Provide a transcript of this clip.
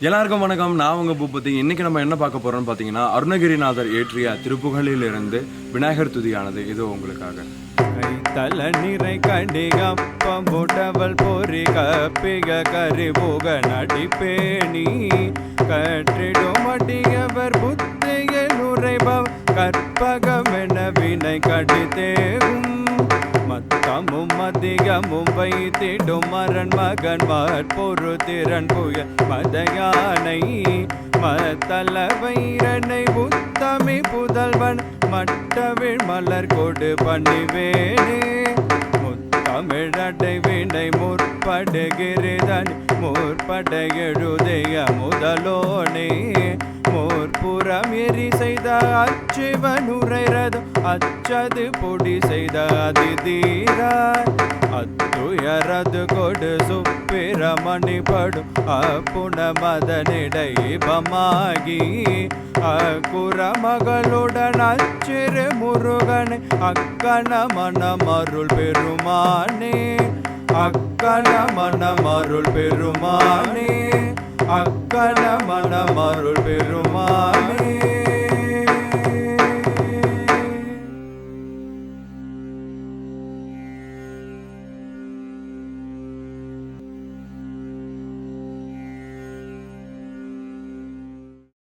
எல்லாருக்கும் வணக்கம். நான் உங்க பூபதி. இன்னைக்கு நம்ம என்ன பார்க்க போறோம்னு பார்த்தீங்கன்னா அருணகிரிநாதர் இயற்றிய திருப்புகளிலிருந்து விநாயகர் துதியானது. இது உங்களுக்காக. தல நிறை கடிகப்பம் புடவல் பொறி கப்பிக கரிபுக நடிப்பேணி கற்றிடும் அடியவர் புத்தியில் உரைபவ் கற்பகமென அதிகமும் வைத்திடும் மரண் மகன் மற்பொரு திறன் புய மதயானை. மத்தல வைரனை புத்தமி புதல்வன் மட்டவிழ் மலர் கொடு பண்ணிவேனே முத்தமிழடை வினை முற்படுகிறதன் முற்பட எழுதைய முதலோனே. எரி அச்சது பொடி செய்த அதிதீராய் அத்துயரது கொடு சுப்பிரமணி படும் அப்புண மதனிடைபமாகி அக்குற மகளுடன் அச்சிறு முருகனை அக்கண மனமருள் பெருமானே அக்கண மனமருள் பெருமானே அக்கண மனமருள் பெருமானே